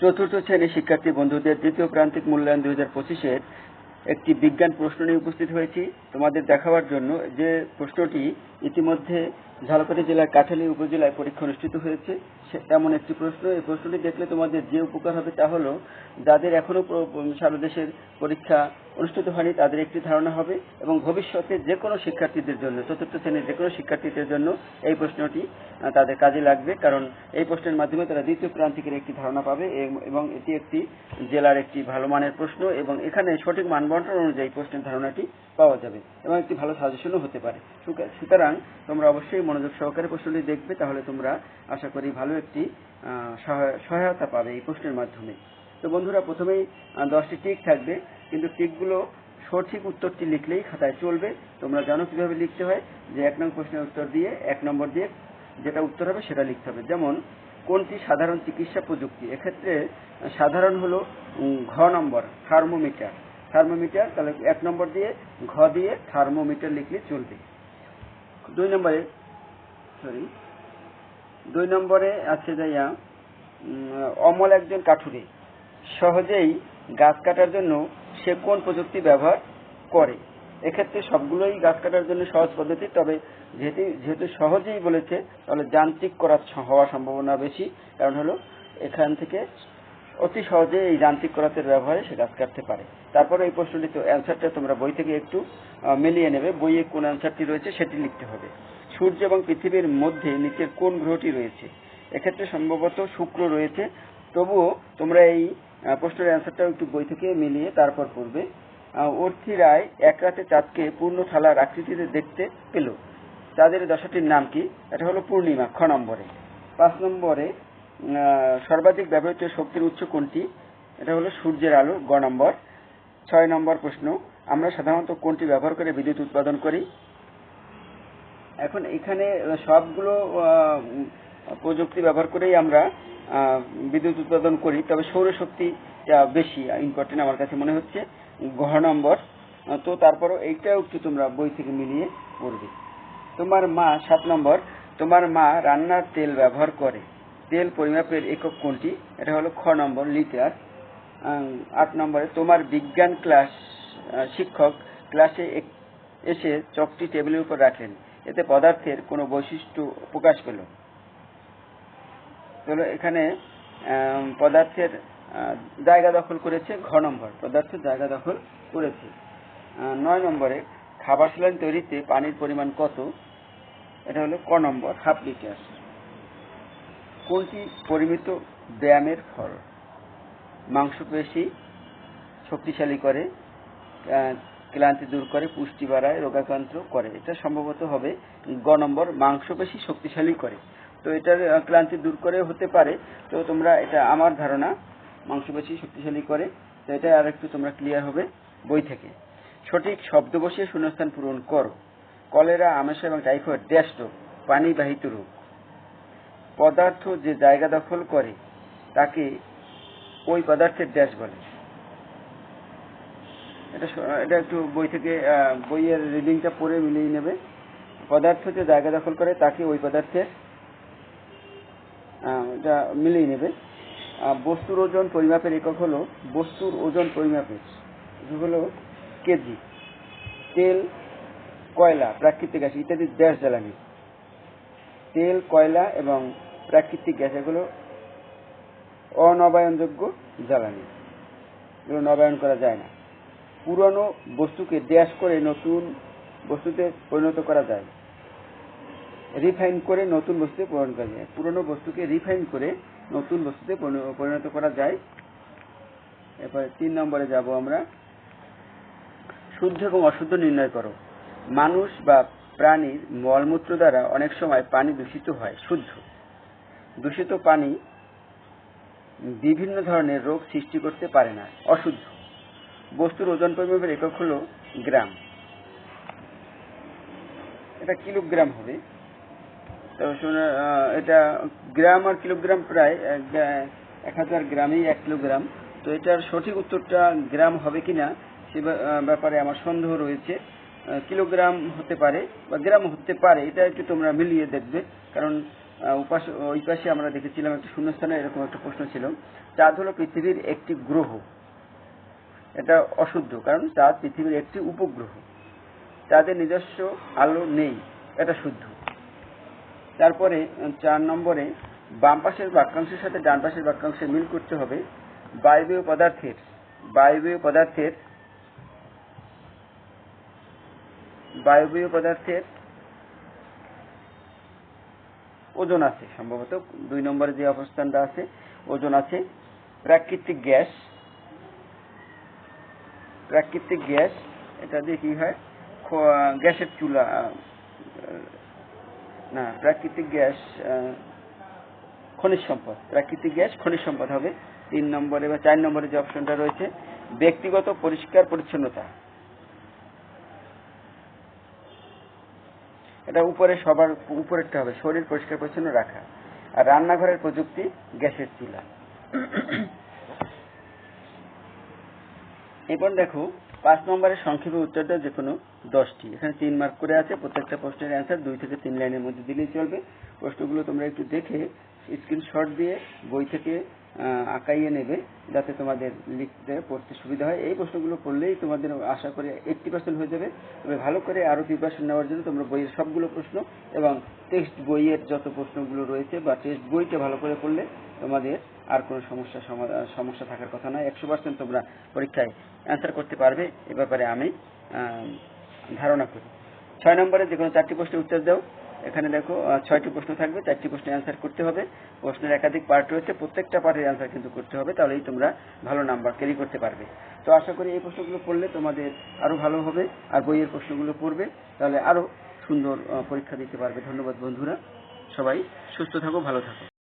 চতুর্থ শ্রেণির শিক্ষার্থী বন্ধুদের দ্বিতীয় প্রান্তিক মূল্যায়ন দুই হাজার পঁচিশের একটি বিজ্ঞান প্রশ্ন নিয়ে উপস্থিত হয়েছি। তোমাদের দেখাবার জন্য যে প্রশ্নটি ইতিমধ্যে ঝালকাঠি জেলার কাঠালি উপজেলায় পরীক্ষা অনুষ্ঠিত হয়েছে। এমন একটি প্রশ্ন। এই প্রশ্নটি দেখলে তোমাদের যে উপকার হবে তা হলো, যাদের এখনও সারা দেশের পরীক্ষা অনুষ্ঠিত হয়নি, তাদের একটি ধারণা হবে এবং ভবিষ্যতে যে কোনো শিক্ষার্থীদের জন্য, চতুর্থ শ্রেণির যে কোনো শিক্ষার্থীদের জন্য এই প্রশ্নটি তাদের কাজে লাগবে। কারণ এই প্রশ্নের মাধ্যমে তারা দ্বিতীয় প্রান্তিকের একটি ধারণা পাবে এবং এটি একটি জেলার একটি ভালো মানের প্রশ্ন এবং এখানে সঠিক মানবন্টন অনুযায়ী প্রশ্নের ধারণাটি পাওয়া যাবে এবং একটি ভালো সাজেশনও হতে পারে। সুতরাং তোমরা অবশ্যই মনোযোগ সহকারে প্রশ্নটি দেখবে, তাহলে তোমরা আশা করি ভালো একটি সহায়তা পাবে এই প্রশ্নের মাধ্যমে। তো বন্ধুরা, প্রথমেই দশটি টিক থাকবে, কিন্তু টিকগুলো সঠিক উত্তরটি লিখলেই খাতায় চলবে। তোমরা জানো কীভাবে লিখতে হয়? যে এক নম্বর প্রশ্নের উত্তর দিয়ে, এক নম্বর দিয়ে যেটা উত্তর হবে সেটা লিখতে হবে। যেমন, কোনটি সাধারণ চিকিৎসা প্রযুক্তি? এক্ষেত্রে, সাধারণ হলো ঘ নম্বর, থার্মোমিটার। থার্মোমিটার, তাহলে এক নম্বর দিয়ে, ঘ দিয়ে থার্মোমিটার লিখলে চলবে। দুই নম্বরে সরি, দুই নম্বরে আছে যাইয়া অমল একজন কাঠুরে। সহজেই গাছ কাটার জন্য সে কোন প্রযুক্তি ব্যবহার করে? এক্ষেত্রে সবগুলোই গাছ কাটার জন্য সহজ পদ্ধতি, তবে যেহেতু যেহেতু সহজেই বলেছে, তাহলে যান্ত্রিক করার হওয়ার সম্ভাবনা বেশি। কারণ হলো, এখান থেকে অতি সহজে এই যান্ত্রিক করাতের ব্যবহারে সে গাছ কাটতে পারে। তারপরে এই প্রশ্নটি তো অ্যান্সারটা তোমরা বই থেকে একটু মিলিয়ে নেবে। বইয়ে কোন অ্যান্সারটি রয়েছে সেটি লিখতে হবে। সূর্য এবং পৃথিবীর মধ্যে নিচের কোন গ্রহটি রয়েছে? এক্ষেত্রে সম্ভবত শুক্র রয়েছে। তবুও তোমরা এই প্রশ্নের অ্যান্সারটাও একটু বই থেকে মিলিয়ে তারপর পড়বে। অর্থী রায় এক রাতে চাঁদকে পূর্ণ থালার আকৃতিতে দেখতে পেল। চাঁদের দশাটির নাম কি? এটা হলো পূর্ণিমা, খ নম্বরে। পাঁচ নম্বরে সর্বাধিক ব্যবহৃত শক্তির উৎস কোনটি? এটা হলো সূর্যের আলো, গ নম্বর। ছয় নম্বর প্রশ্ন, আমরা সাধারণত কোনটি ব্যবহার করে বিদ্যুৎ উৎপাদন করি? এখন এখানে সবগুলো প্রযুক্তি ব্যবহার করেই আমরা বিদ্যুৎ উৎপাদন করি। তবে সৌরশক্তি বেশি ইম্পর্টেন্ট আমার কাছে মনে হচ্ছে। ঘ নম্বর তো তারপরও এইটাও একটু তোমরা বই থেকে মিলিয়ে পড়বে। তোমার মা, সাত নম্বর, তোমার মা রান্নার তেল ব্যবহার করে। তেল পরিমাপের একক কোনটি? এটা হলো খ নম্বর, লিটার। আট নম্বরে, তোমার বিজ্ঞান ক্লাস শিক্ষক ক্লাসে এসে চকটি টেবিলের উপর রাখলেন এতে পদার্থের কোনো বৈশিষ্ট্য প্রকাশ পেল। তাহলে এখানে পদার্থের জায়গা দখল করেছে ঘ নম্বর। পদার্থের জায়গা দখল করেছে। নয় নম্বরে, খাবার স্যালাইন তৈরিতে পানির পরিমাণ কত? এটা হলো ক নম্বর, হাফ লিটার। কোনটি পরিমিত ব্যায়ামের ফল? মাংসপেশি শক্তিশালী করে ক্লান্তি দূর করে, পুষ্টি বাড়ায়, রোগাক্রান্ত করে। এটা সম্ভবত হবে গ নম্বর, মাংসপেশি শক্তিশালী করে। তো এটার ক্লান্তি দূর করে হতে পারে। তো তোমরা এটা আমার ধারণা, মাংসপেশি শক্তিশালী করে। তো এটা আর একটু তোমরা ক্লিয়ার হবে বই থেকে। সঠিক শব্দ বসিয়ে শূন্যস্থান পূরণ করো। কলেরা, আমাশা এবং টাইফয়েড ড্যাশ রোগ পানিবাহিত রোগ। পদার্থ যে জায়গা দখল করে, তাকে ওই পদার্থের ড্যাশ বলে। এটা এটা একটু বই থেকে বইয়ের রিডিংটা পড়ে মিলিয়ে নেবে। পদার্থ যে জায়গা দখল করে, তাকে ওই পদার্থের এটা মিলিয়ে নেবে। বস্তুর ওজন পরিমাপের একক হলো, বস্তুর ওজন পরিমাপের হলো কেজি। তেল, কয়লা, প্রাকৃতিক গ্যাস, ইত্যাদি গ্যাস জ্বালানি। তেল, কয়লা এবং প্রাকৃতিক গ্যাস, এগুলো অনবায়নযোগ্য জ্বালানি। এগুলো নবায়ন করা যায় না। পুরনো বস্তুকে ড্যাশ করে নতুন বস্তুতে পরিণত করা যায়। রিফাইন করে নতুন বস্তুতে পরিণত করা যায়। পুরনো বস্তুকে রিফাইন করে নতুন বস্তুতে পরিণত করা যায়। এরপরে তিন নম্বরে যাব আমরা। শুদ্ধ এবং অশুদ্ধ নির্ণয় করো। মানুষ বা প্রাণীর মলমূত্র দ্বারা অনেক সময় পানি দূষিত হয়, শুদ্ধ। দূষিত পানি বিভিন্ন ধরনের রোগ সৃষ্টি করতে পারে না, অশুদ্ধ। বস্তুর ওজন পরিমাপের একক হল গ্রাম। এটা কিলোগ্রাম হবে। এটা গ্রাম আর কিলোগ্রাম প্রায় এক হাজার গ্রামেই এক কিলোগ্রাম। তো এটার সঠিক উত্তরটা গ্রাম হবে কিনা সে ব্যাপারে আমার সন্দেহ রয়েছে। কিলোগ্রাম হতে পারে বা গ্রাম হতে পারে, এটা একটু তোমরা মিলিয়ে দেখবে। কারণ উপাস, ওই পাশে আমরা দেখেছিলাম একটা শূন্যস্থানে এরকম একটা প্রশ্ন ছিল। চাঁদ হলো পৃথিবীর একটি গ্রহ। এটা অশুদ্ধ, কারণ চাঁদ পৃথিবীর একটি উপগ্রহ। চাঁদের নিজস্ব আলো নেই, এটা শুদ্ধ। তারপরে চার নম্বরে, বাম পাশের বাক্যাংশের সাথে ডান পাশের বাক্যাংশের মিল করতে হবে বায়বীয় পদার্থের বায়বীয় পদার্থের বায়বীয় পদার্থের ওজন আছে, সম্ভবত। দুই নম্বরে যে অবস্থানটা আছে, ওজন আছে প্রাকৃতিক গ্যাস প্রাকৃতিক গ্যাস, এটা দিয়ে কি হয়? গ্যাসের চুলা না, প্রাকৃতিক গ্যাস খনিজ সম্পদ। প্রাকৃতিক গ্যাস, খনিজ সম্পদ হবে। তিন নম্বরে বা চার নম্বরে যে অপশনটা রয়েছে, ব্যক্তিগত পরিষ্কার পরিচ্ছন্নতা। এটা উপরে সবার, উপরেরটা হবে, শরীর পরিষ্কার পরিচ্ছন্ন রাখা। আর রান্নাঘরের প্রযুক্তি, গ্যাসের চুলা। এবার দেখো, পাঁচ নম্বরের সংক্ষেপে উত্তরটা যে কোনো দশটি। এখানে তিন মার্ক করে আছে, প্রত্যেকটা প্রশ্নের অ্যান্সার দুই থেকে তিন লাইনের মধ্যে দিলেই চলবে। প্রশ্নগুলো তোমরা একটু দেখে স্ক্রিনশট দিয়ে বই থেকে আঁকাইয়ে নেবে, যাতে তোমাদের লিখতে, পড়তে সুবিধা হয়। এই প্রশ্নগুলো পড়লেই তোমাদের আশা করি এইটটি পার্সেন্ট হয়ে যাবে। তবে ভালো করে আরও প্রিপারেশন নেওয়ার জন্য তোমরা বইয়ের সবগুলো প্রশ্ন এবং টেক্সট বইয়ের যত প্রশ্নগুলো রয়েছে বা টেক্সট বইটা ভালো করে পড়লে তোমাদের আর কোনো সমস্যা সমস্যা থাকার কথা নয়। একশো পার্সেন্ট তোমরা পরীক্ষায় অ্যান্সার করতে পারবে। এ ব্যাপারে আমি ধারণা করি। ছয় নম্বরে যে কোনো চারটি প্রশ্নের উত্তর দাও। এখানে দেখো ছয়টি প্রশ্ন থাকবে। চারটি প্রশ্নের অ্যান্সার করতে হবে। প্রশ্নের একাধিক পার্ট রয়েছে। প্রত্যেকটা পার্টের অ্যান্সার কিন্তু করতে হবে। তাহলেই তোমরা ভালো নাম্বার ক্যারি করতে পারবে। তো আশা করি এই প্রশ্নগুলো পড়লে তোমাদের আরও ভালো হবে। আর বইয়ের প্রশ্নগুলো পড়বে। তাহলে আরও সুন্দর পরীক্ষা দিতে পারবে। ধন্যবাদ বন্ধুরা। সবাই সুস্থ থাকো, ভালো থাকো।